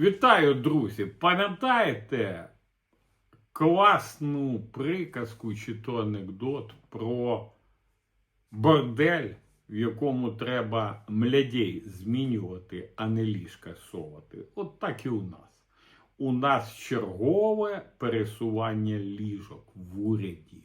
Вітаю, друзі! Пам'ятаєте класну приказку чи то анекдот про бордель, в якому треба млядей змінювати, а не ліжка совати? От так і у нас. У нас чергове пересування ліжок в уряді.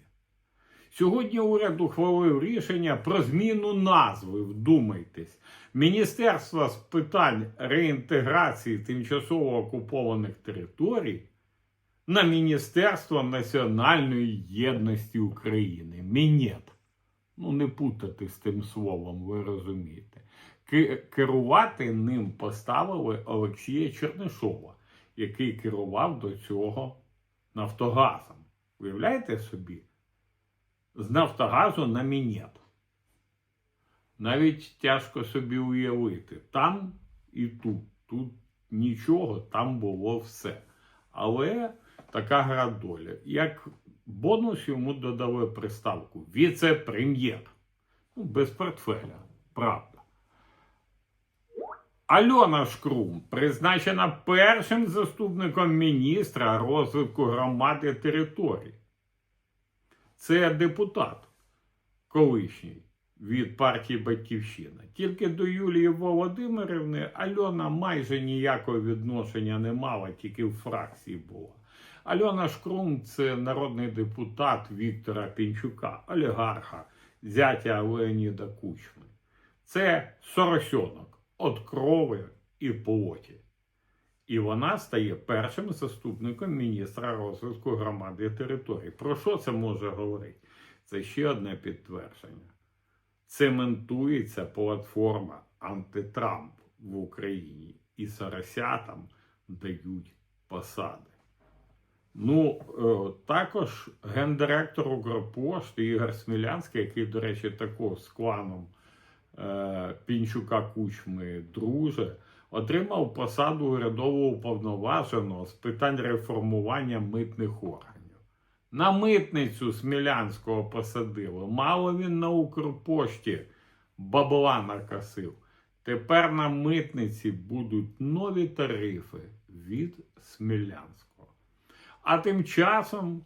Сьогодні уряд ухвалив рішення про зміну назви. Вдумайтесь, Міністерство з питань реінтеграції тимчасово окупованих територій на Міністерство національної єдності України. Мінет. Ну, не путати з тим словом, ви розумієте. Керувати ним поставили Олексія Чернишова, який керував до цього Нафтогазом. Уявляєте собі? З Нафтогазу на Мінет. Навіть тяжко собі уявити. Там і тут. Тут нічого, там було все. Але така гра доля. Як бонус йому додали приставку віце-прем'єр. Ну, без портфеля, правда. Альона Шкрум призначена першим заступником міністра розвитку громади територій. Це депутат колишній від партії Батьківщина. Тільки до Юлії Володимирівни Альона майже ніякого відношення не мала, тільки в фракції була. Альона Шкрум це народний депутат Віктора Пінчука, олігарха, зятя Леоніда Кучми. Це соросьонок от крови і плоті. І вона стає першим заступником міністра розвитку громади і територій. Про що це може говорити? Це ще одне підтвердження. Цементується платформа антитрамп в Україні, і соросятам дають посади. Ну, е, також гендиректор Укрпошти Ігор Смілянський, який, до речі, також з кланом е, Пінчука Кучми друже, отримав посаду урядового уповноваженого з питань реформування митних органів. На митницю Смілянського посадили. Мало він на Укрпошті бабла накосив. Тепер на митниці будуть нові тарифи від Смілянського. А тим часом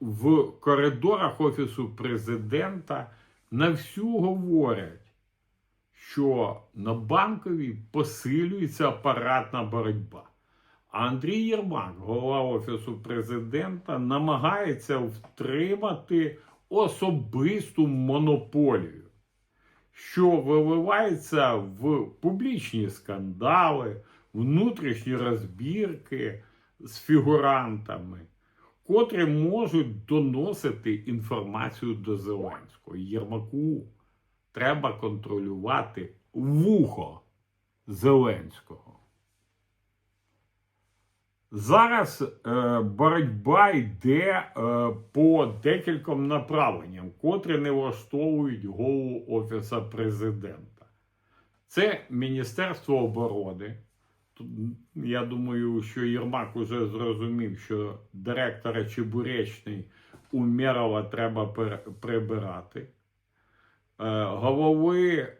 в коридорах Офісу президента на всю говорять, що на банковій посилюється апаратна боротьба. Андрій Єрмак, голова Офісу президента, намагається втримати особисту монополію, що виливається в публічні скандали, внутрішні розбірки з фігурантами, котрі можуть доносити інформацію до Зеленського. Єрмаку треба контролювати вухо Зеленського. Зараз е, боротьба йде е, по декільком направленням, котрі не влаштовують голову Офісу президента. Це Міністерство оборони. Я думаю, що Єрмак уже зрозумів, що директора Чебуречний Умєрова треба прибирати. Е, голови е,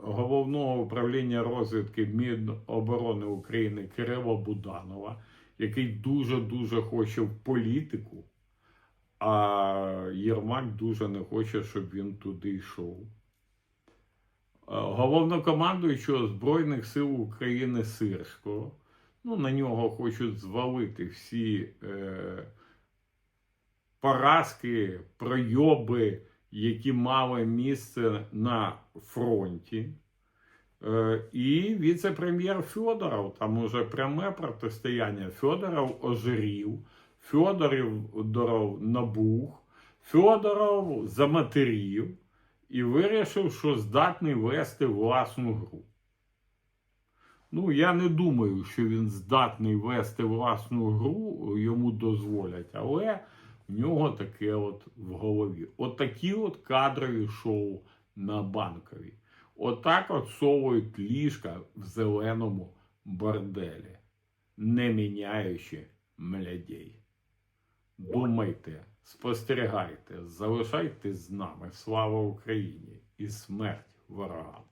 головного управління розвідки Міноборони України Кирила Буданова, який дуже-дуже хоче в політику, а Єрмак дуже не хоче, щоб він туди йшов. Е, Головнокомандуючого Збройних сил України Сирського. Ну, на нього хочуть звалити всі е, поразки, пройоби, які мали місце на фронті. Е, і віце-прем'єр Федоров, там уже пряме протистояння. Федоров ожирів, Федоров набух, Федоров заматерів і вирішив, що здатний вести власну гру. Ну, я не думаю, що він здатний вести власну гру, йому дозволять, але в нього таке от в голові. От такі от кадрові шоу на банковій. Отак от совують ліжка в зеленому борделі, не міняючи млядей. Думайте, спостерігайте, залишайтесь з нами. Слава Україні і смерть ворогам!